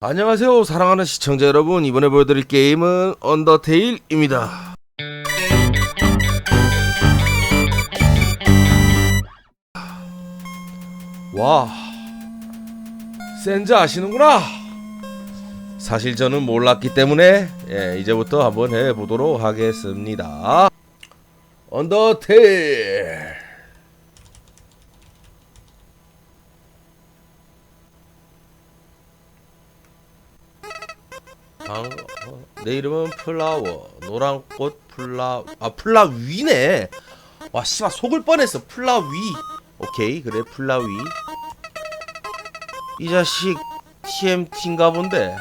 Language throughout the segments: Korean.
안녕하세요 사랑하는 시청자 여러분. 이번에 보여드릴 게임은 언더테일입니다. 와 센즈 아시는구나. 사실 저는 몰랐기 때문에 예, 이제부터 한번 해보도록 하겠습니다. 언더테일 방, 어, 내 이름은 플라워. 노란 꽃 플라 아 플라위네. 와 씨발 속을 뻔했어. 플라위. 오케이 그래 플라위. 이 자식 TMT인가 본데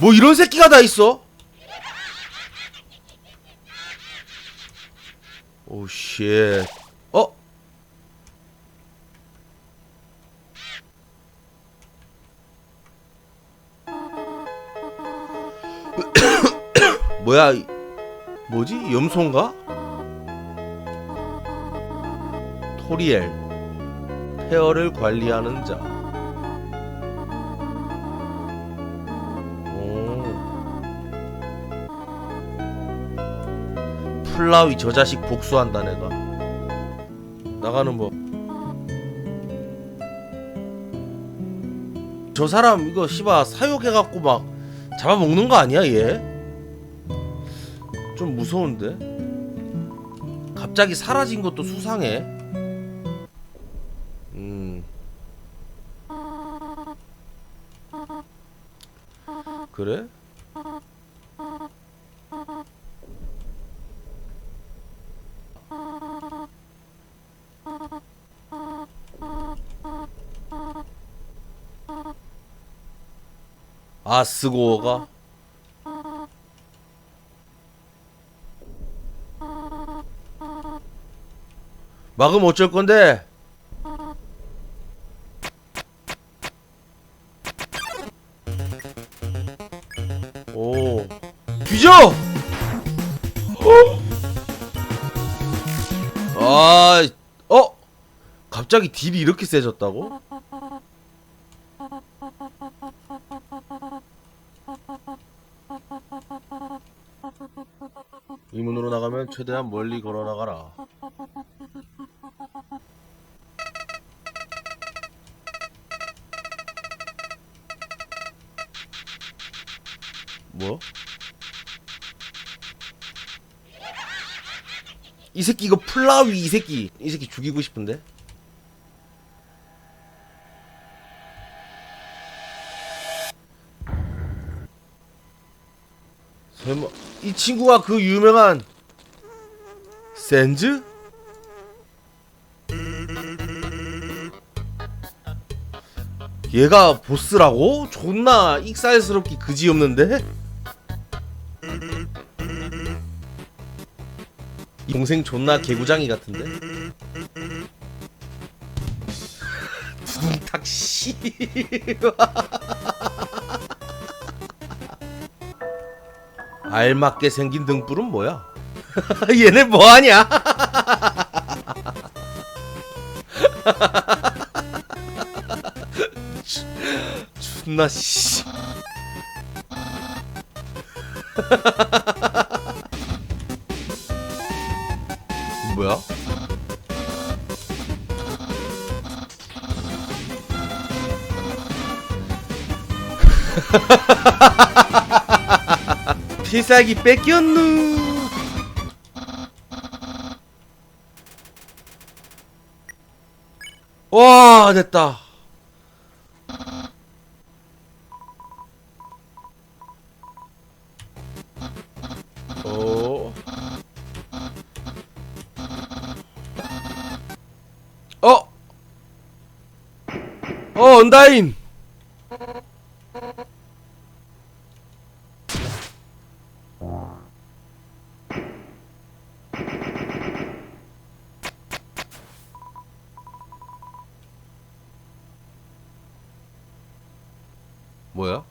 뭐 이런 새끼가 다 있어? 오 쉣. 어? 뭐야? 이- 뭐지? 염소인가? 토리엘 페어를 관리하는 자. 플라위 저 자식 복수한다 내가 나가는 뭐. 저 사람 이거 씨바 사육해갖고 막 잡아먹는 거 아니야 얘? 좀 무서운데? 갑자기 사라진 것도 수상해 음 그래? 아스고가 막으면 어쩔 건데? 오 뒤져! 어? 아, 어? 갑자기 딜이 이렇게 세졌다고? 이 문으로 나가면 최대한 멀리 걸어 나가라. 뭐? 이 새끼 이거 플라위 이 새끼 이 새끼 죽이고 싶은데 설마 이 친구가 그 유명한 센즈? 얘가 보스라고? 존나 익살스럽기 그지없는데? 이 동생 존나 개구장이 같은데? 두둥탁 씨 알맞게 생긴 등불은 뭐야? 얘네 뭐하냐? 존나 씨 뭐야? 필살기 뺏겼누 와 됐다 어. 어. 어, 언다인. 뭐야?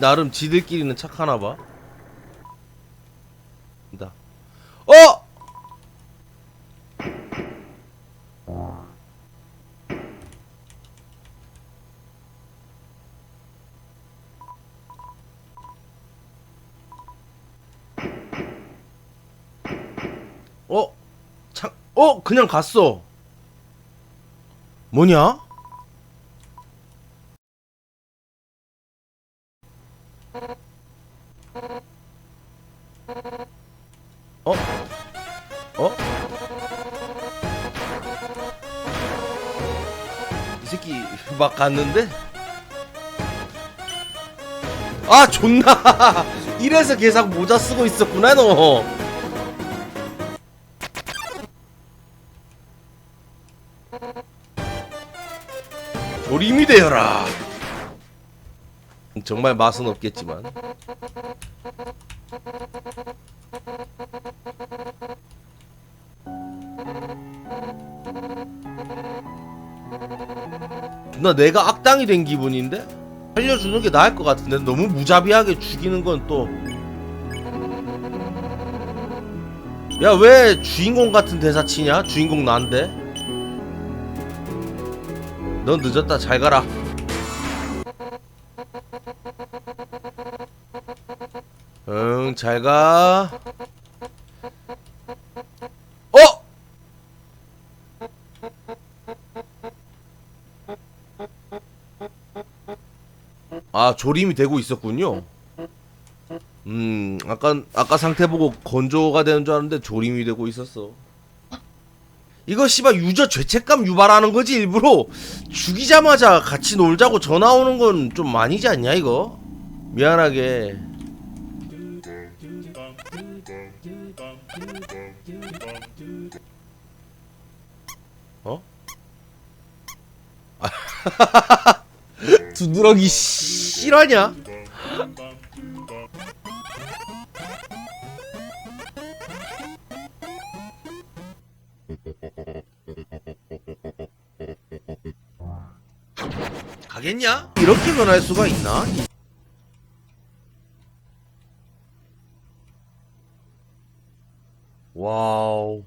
나름 지들끼리는 착하나 봐. 나. 어! 어? 참, 어? 그냥 갔어. 뭐냐? 어? 어? 이 새끼 막 갔는데? 아 존나 이래서 계속 모자 쓰고 있었구나 너 조림이 되어라 정말 맛은 없겠지만 나 내가 악당이 된 기분인데? 살려주는 게 나을 것 같은데 너무 무자비하게 죽이는 건 또. 야 왜 주인공 같은 대사 치냐? 주인공 난데? 넌 늦었다 잘 가라. 응 잘 가. 어? 아 조림이 되고 있었군요. 음 아까 아까 상태 보고 건조가 되는 줄 알았는데 조림이 되고 있었어. 이거 씨발 유저 죄책감 유발하는 거지 일부러 죽이자마자 같이 놀자고 전화 오는 건 좀 아니지 않냐 이거? 미안하게. 어? 두드러기 실화냐? 가겠냐? 이렇게 변할 수가 있나? 와우.